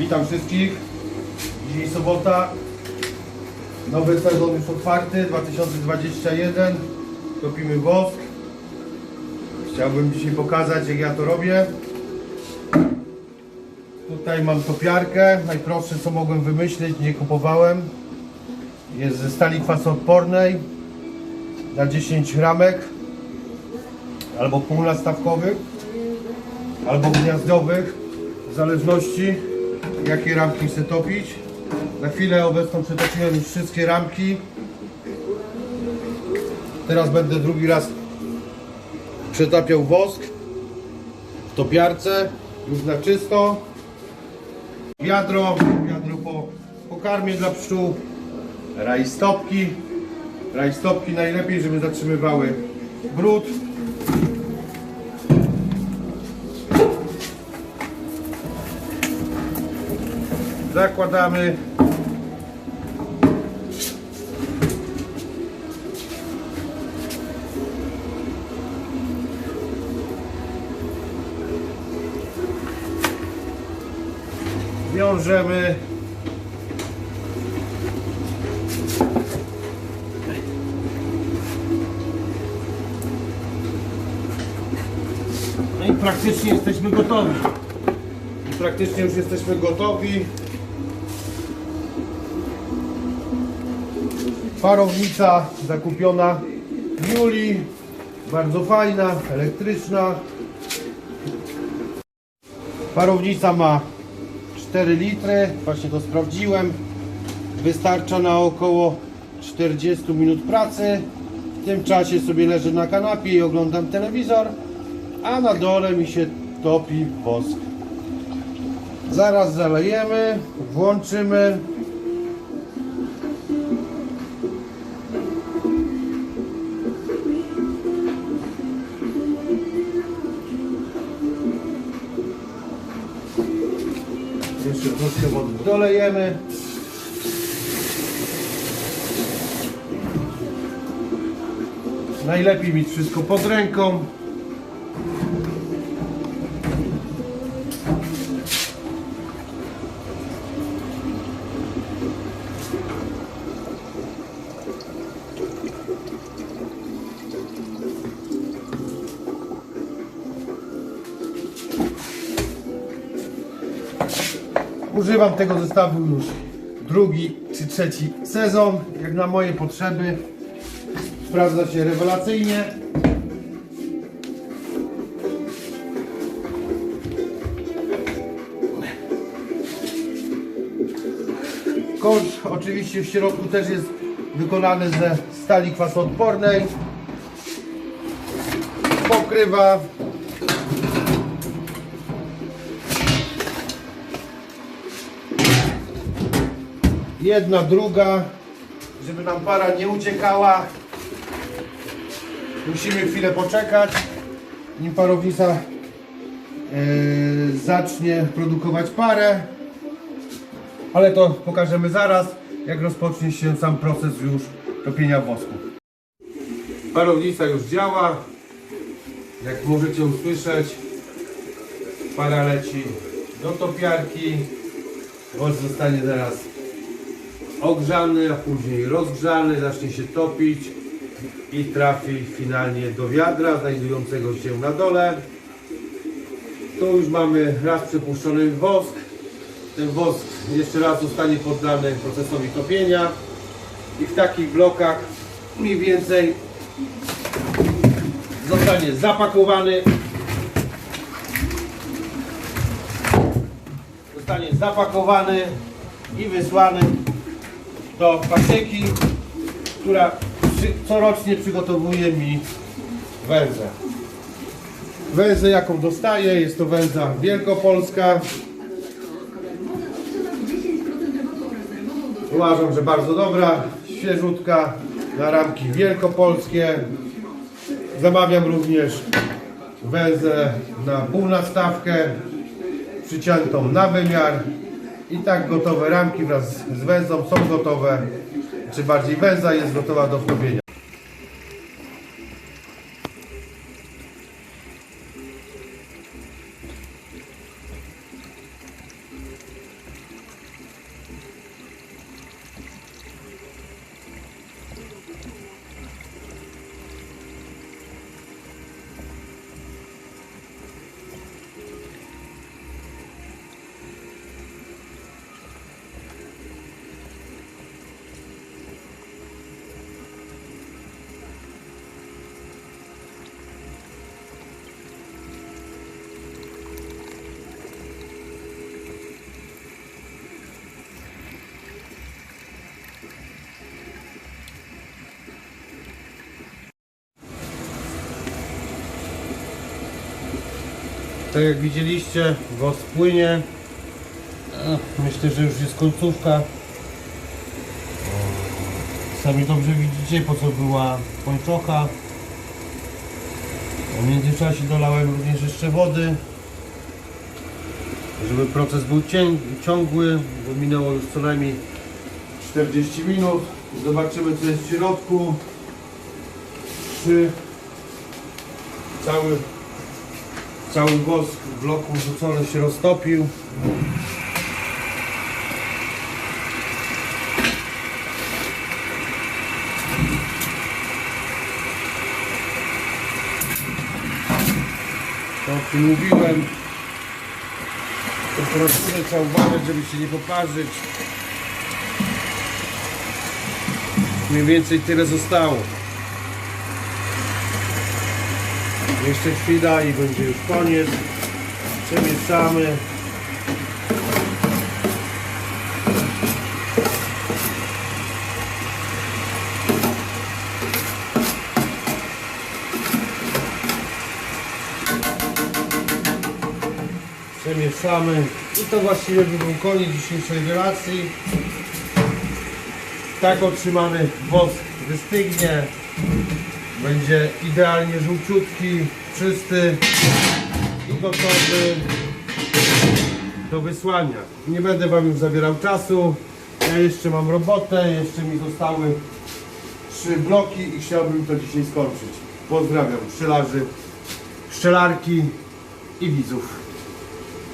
Witam wszystkich. Dzisiaj sobota. Nowy sezon już otwarty, 2021. Topimy wosk. Chciałbym dzisiaj pokazać jak ja to robię. Tutaj mam topiarkę. Najprostsze co mogłem wymyślić, nie kupowałem. Jest ze stali kwasoodpornej na 10 ramek albo półnastawkowych albo gniazdowych w zależności jakie ramki chcę topić. Na chwilę obecną przetopiłem już wszystkie ramki. Teraz będę drugi raz przetapiał wosk w topiarce już na czysto. Wiadro wiadro po pokarmie dla pszczół. Rajstopki. Rajstopki najlepiej żeby zatrzymywały brud zakładamy. Wiążemy. No i praktycznie jesteśmy gotowi. I praktycznie już jesteśmy gotowi Parownica zakupiona w Julii. Bardzo fajna, elektryczna. Parownica ma 4 litry. Właśnie to sprawdziłem. Wystarcza na około 40 minut pracy. W tym czasie sobie leżę na kanapie i oglądam telewizor, a na dole mi się topi wosk. Zaraz zalejemy, włączymy. Troszkę wody dolejemy. Najlepiej mieć wszystko pod ręką. Używam tego zestawu już drugi czy trzeci sezon, jak na moje potrzeby. Sprawdza się rewelacyjnie. Kosz oczywiście w środku też jest wykonany ze stali kwasoodpornej. Pokrywa jedna, druga, żeby nam para nie uciekała. Musimy chwilę poczekać, nim parownica e, zacznie produkować parę. Ale to pokażemy zaraz, jak rozpocznie się sam proces już topienia wosku. Parownica już działa. Jak możecie usłyszeć, para leci do topiarki. Wosk zostanie zaraz ogrzany, a później rozgrzany, zacznie się topić i trafi finalnie do wiadra znajdującego się na dole. Tu już mamy raz przepuszczony wosk. Ten wosk jeszcze raz zostanie poddany procesowi topienia i w takich blokach mniej więcej zostanie zapakowany zostanie zapakowany i wysłany do pasieki, która corocznie przygotowuje mi węzę. Węzę jaką dostaję, jest to węza wielkopolska. Uważam, że bardzo dobra, świeżutka, na ramki wielkopolskie. Zamawiam również węzę na półnastawkę, przyciętą na wymiar. I tak gotowe ramki wraz z węzą są gotowe, czy bardziej węza jest gotowa do wtopienia. Tak jak widzieliście, wosk płynie. Myślę, że już jest końcówka. Sami dobrze widzicie, po co była pończocha. W międzyczasie dolałem również jeszcze wody, żeby proces był ciągły, bo minęło już co najmniej 40 minut. Zobaczymy co jest w środku. Czy cały, cały wosk w bloku wrzucony się roztopił. To o czym mówiłem. Temperaturę trzeba uważać, żeby się nie poparzyć. Mniej więcej tyle zostało. Jeszcze chwila i będzie już koniec. Przemieszczamy. Przemieszczamy. I to właściwie by był koniec dzisiejszej relacji. Tak otrzymany wosk wystygnie. Będzie idealnie żółciutki, czysty i gotowy do wysłania. Nie będę Wam już zabierał czasu. Ja jeszcze mam robotę, jeszcze mi zostały trzy bloki i chciałbym to dzisiaj skończyć. Pozdrawiam pszczelarzy, pszczelarki i widzów.